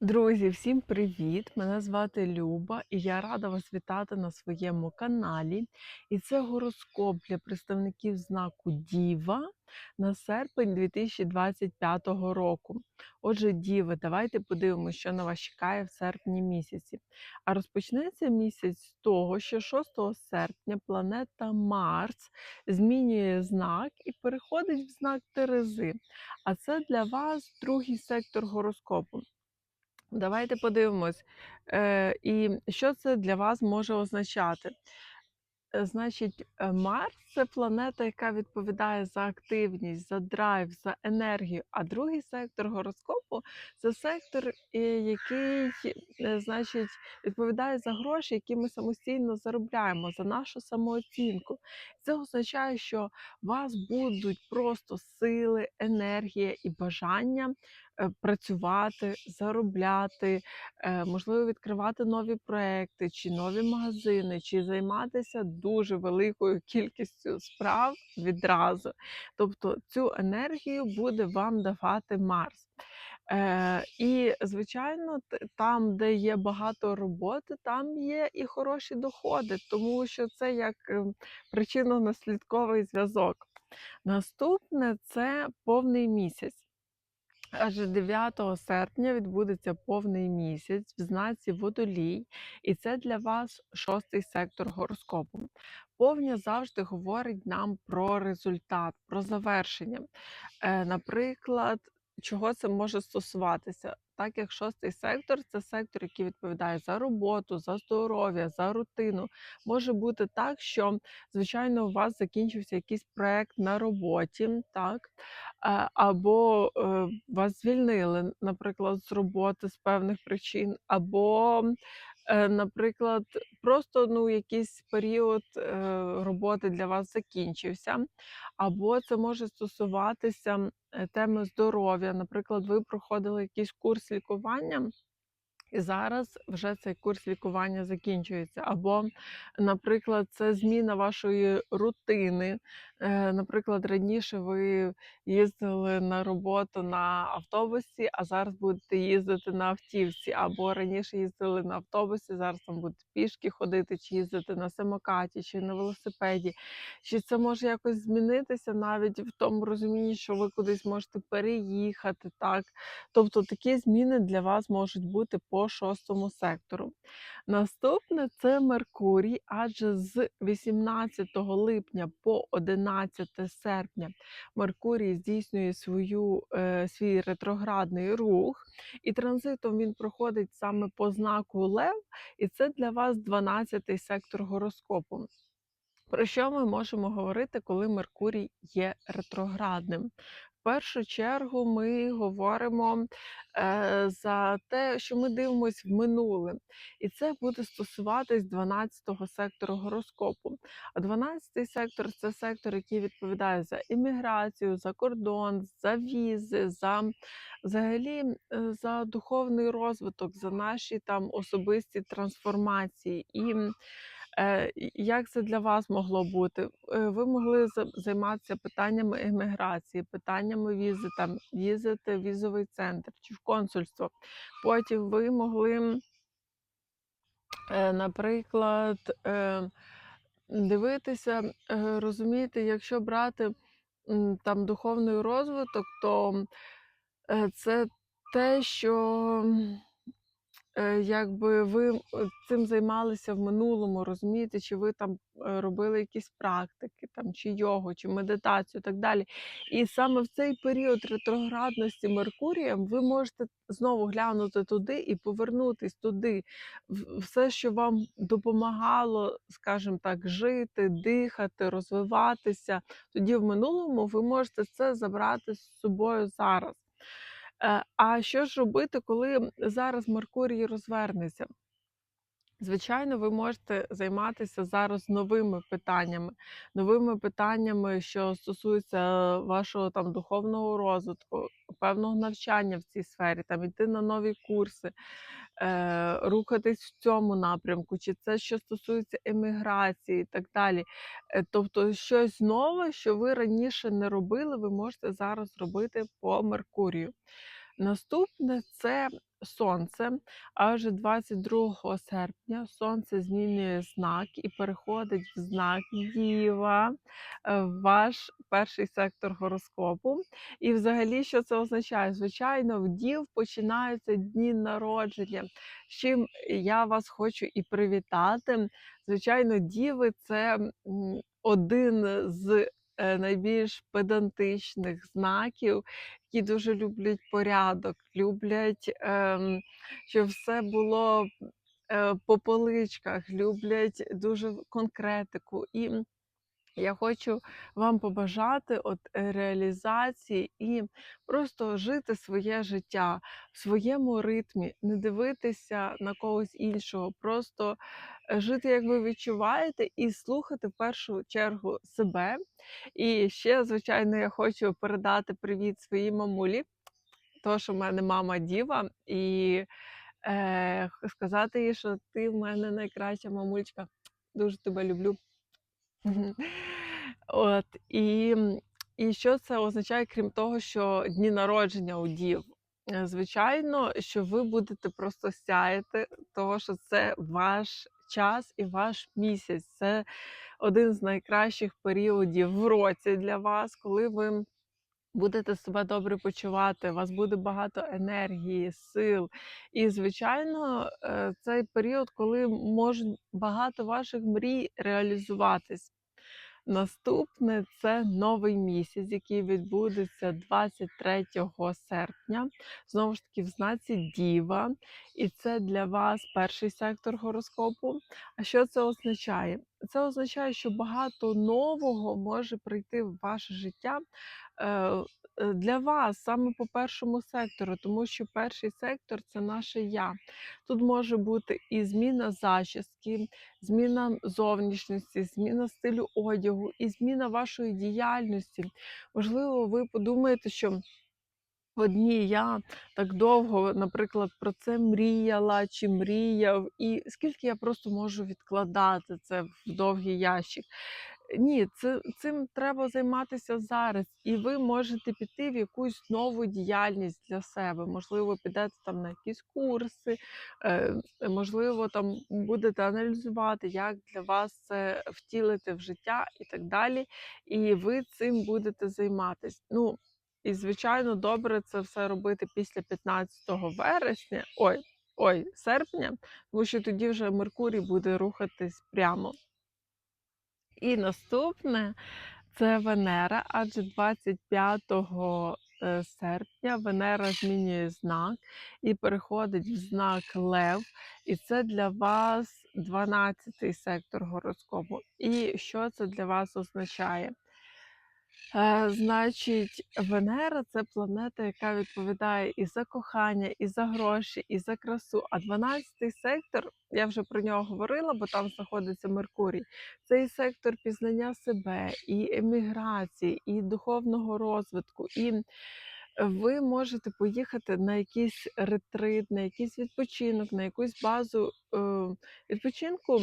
Друзі, всім привіт! Мене звати Люба, і я рада вас вітати на своєму каналі. І це гороскоп для представників знаку Діва на серпень 2025 року. Отже, Діви, давайте подивимося, що на вас чекає в серпні місяці. А розпочнеться місяць з того, що 6 серпня планета Марс змінює знак і переходить в знак Терези. А це для вас другий сектор гороскопу. Давайте подивимось, е, і що це для вас може означати. Е, Значить, е, Марс це планета, яка відповідає за активність, за драйв, за енергію. А другий сектор гороскопу це сектор, який, значить, відповідає за гроші, які ми самостійно заробляємо, за нашу самооцінку. Це означає, що у вас будуть просто сили, енергія і бажання працювати, заробляти, е, можливо, відкривати нові проекти, чи нові магазини, чи займатися дуже великою кількістю справ відразу. Тобто цю енергію буде вам давати Марс. Е, і, звичайно, там, де є багато роботи, там є і хороші доходи, тому що це як е, причинно-наслідковий зв'язок. Наступне це повний місяць. Аж 9 серпня відбудеться повний місяць в знаці водолій, і це для вас шостий сектор гороскопу. Повня завжди говорить нам про результат, про завершення. Е, наприклад, чого це може стосуватися? Так як шостий сектор це сектор, який відповідає за роботу, за здоров'я, за рутину. Може бути так, що звичайно у вас закінчився якийсь проект на роботі, так або е, вас звільнили, наприклад, з роботи з певних причин, або, наприклад, просто ну, якийсь період е, роботи для вас закінчився, або це може стосуватися е, теми здоров'я. Наприклад, ви проходили якийсь курс лікування. І зараз вже цей курс лікування закінчується. Або, наприклад, це зміна вашої рутини. Е, Наприклад, раніше ви їздили на роботу на автобусі, а зараз будете їздити на автівці. Або раніше їздили на автобусі, зараз там будете пішки ходити, чи їздити на самокаті, чи на велосипеді. Чи це може якось змінитися навіть в тому розумінні, що ви кудись можете переїхати, так? Тобто такі зміни для вас можуть бути по шостому сектору. Наступне це Меркурій, адже з 18 липня по 11 серпня Меркурій здійснює свою, е, свій ретроградний рух, і транзитом він проходить саме по знаку Лев, і це для вас 12 сектор гороскопу. Про що ми можемо говорити, коли Меркурій є ретроградним? Першу чергу ми говоримо е, за те, що ми дивимося в минуле, і це буде стосуватись 12-го сектору гороскопу. А 12-й сектор це сектор, який відповідає за імміграцію, за кордон, за візи, за взагалі за духовний розвиток, за наші там особисті трансформації. І як це для вас могло бути? Е, ви могли займатися питаннями еміграції, питаннями візи, там їздити в візовий центр чи в консульство. Потім ви могли, е, наприклад, е, дивитися, е, розумієте, якщо брати там духовний розвиток, то е, це те, що Е, якби ви, е, цим займалися в минулому, розумієте, чи ви там, е, робили якісь практики, там, чи йогу, чи медитацію, і так далі. І саме в цей період ретроградності Меркурієм ви можете знову глянути туди і повернутись туди. Все, що вам допомагало, скажімо так, жити, дихати, розвиватися. Тоді в минулому ви можете це забрати з собою зараз. Е, а що ж робити, коли зараз Меркурій розвернеться? Звичайно, ви можете займатися зараз новими питаннями, новими питаннями, що стосуються вашого там духовного розвитку, певного навчання в цій сфері, там іти на нові курси, рухатись в цьому напрямку, чи це що стосується еміграції і так далі. Е, тобто щось нове, що ви раніше не робили, ви можете зараз робити по Меркурію. Наступне це сонце, а вже 22 серпня сонце змінює знак і переходить в знак Діва, е, ваш перший сектор гороскопу. І взагалі, що це означає? Звичайно, в Дів починаються дні народження, з чим я вас хочу і привітати. Звичайно, Діви це один з найбільш педантичних знаків, які дуже люблять порядок, люблять, ем, щоб все було е, по поличках, люблять дуже конкретику. І я хочу вам побажати от е, реалізації і просто жити своє життя в своєму ритмі, не дивитися на когось іншого, просто е, жити, як ви відчуваєте, і слухати в першу чергу себе. І ще, звичайно, я хочу передати привіт своїй мамулі, що в мене мама діва, і е, сказати їй, що ти в мене найкраща мамульчка. Дуже тебе люблю. От, і, і що це означає, крім того, що дні народження у дів? Е, Звичайно, що ви будете просто сяяти, того що це ваш час і ваш місяць. Це один з найкращих періодів в році для вас, коли ви будете себе добре почувати, у вас буде багато енергії, сил. І, звичайно, е, цей період, коли можуть багато ваших мрій реалізуватись. Наступне це новий місяць, який відбудеться 23 серпня. Знову ж таки, в знаці Діва. І це для вас перший сектор гороскопу. А що це означає? Це означає, що багато нового може прийти в ваше життя. Е, Для вас саме по першому сектору, тому що перший сектор це наше я. Тут може бути і зміна зачіски, зміна зовнішності, зміна стилю одягу і зміна вашої діяльності. Можливо, ви подумаєте, що одні я так довго, наприклад, про це мріяла чи мріяв, і скільки я просто можу відкладати це в довгий ящик. Ні, це, цим треба займатися зараз, і ви можете піти в якусь нову діяльність для себе. Можливо, підете там на якісь курси, е, можливо, там будете аналізувати, як для вас це втілити в життя і так далі. І ви цим будете займатися. Ну, і, звичайно, добре це все робити після 15 вересня, ой, ой, серпня, тому що тоді вже Меркурій буде рухатись прямо. І наступне це Венера, адже 25 е, серпня Венера змінює знак і переходить в знак Лев. І це для вас 12-й сектор гороскопу. І що це для вас означає? Е, значить, Венера це планета, яка відповідає і за кохання, і за гроші, і за красу. А 12-й сектор, я вже про нього говорила, бо там знаходиться Меркурій. Це і сектор пізнання себе, і еміграції, і духовного розвитку. І ви можете поїхати на якийсь ретрит, на якийсь відпочинок, на якусь базу е, відпочинку,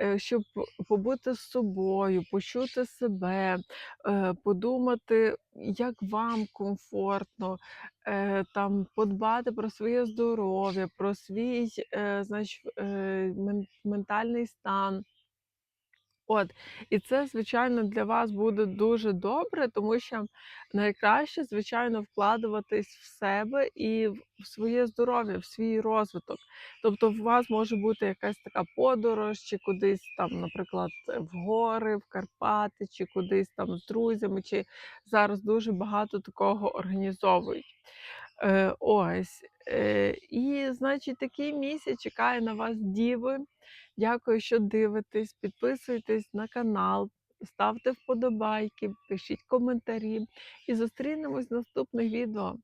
е, щоб побути з собою, почути себе, е, подумати, як вам комфортно, там подбати про своє здоров'я, про свій значить, ментальний стан. От, і це, звичайно, для вас буде дуже добре, тому що найкраще, звичайно, вкладуватись в себе і в своє здоров'я, в свій розвиток. Тобто, у вас може бути якась така подорож, чи кудись там, наприклад, в гори, в Карпати, чи кудись там з друзями, чи зараз дуже багато такого організовують. Е, ось. Е, і, значить, такий місяць чекає на вас діви. Дякую, що дивитесь. Підписуйтесь на канал, ставте вподобайки, пишіть коментарі і зустрінемось в наступних відео.